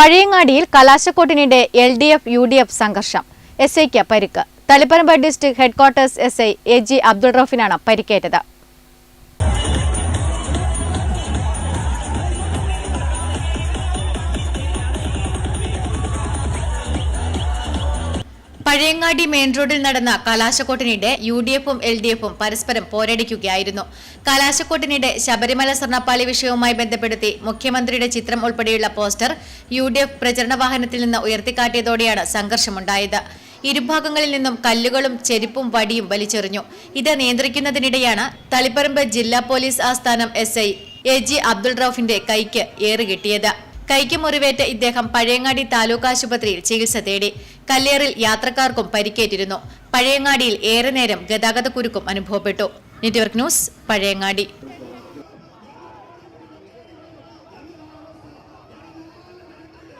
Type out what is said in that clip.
പഴയങ്ങാടിയിൽ കലാശക്കോട്ടിനിടെ L D F U D F സംഘർഷം. S ഐക്ക് പരിക്ക്. Taliparamba district headquarters S I A G Abdul റഫീനാണ് പരിക്കേറ്റത്. Pazhayangadi main റോഡിൽ നടന്ന കലാശക്കോട്ടിനിടെ യു ഡി എഫും എൽ ഡി എഫും പരസ്പരം പോരടിക്കുകയായിരുന്നു. കലാശക്കോട്ടിനിടെ ശബരിമല സ്വർണപ്പാളി വിഷയവുമായി ബന്ധപ്പെടുത്തി മുഖ്യമന്ത്രിയുടെ ചിത്രം ഉൾപ്പെടെയുള്ള പോസ്റ്റർ യു ഡി എഫ് പ്രചരണ വാഹനത്തിൽ നിന്ന് ഉയർത്തിക്കാട്ടിയതോടെയാണ് സംഘർഷമുണ്ടായത്. ഇരുഭാഗങ്ങളിൽ നിന്നും കല്ലുകളും ചെരുപ്പും വടിയും വലിച്ചെറിഞ്ഞു. ഇത് നിയന്ത്രിക്കുന്നതിനിടെയാണ് തളിപ്പറമ്പ് ജില്ലാ പോലീസ് ആസ്ഥാനം S I A G Abdul റൌഫിന്റെ കൈക്ക് ഏറുകിട്ടിയത് കൈക്ക് മുറിവേറ്റ ഇദ്ദേഹം പഴയങ്ങാടി താലൂക്ക് ആശുപത്രിയിൽ ചികിത്സ തേടി. കല്ലേറിൽ യാത്രക്കാർക്കും പരിക്കേറ്റിരുന്നു. പഴയങ്ങാടിയിൽ ഏറെ നേരം ഗതാഗത കുരുക്കും അനുഭവപ്പെട്ടു. Network news Pazhayangadi.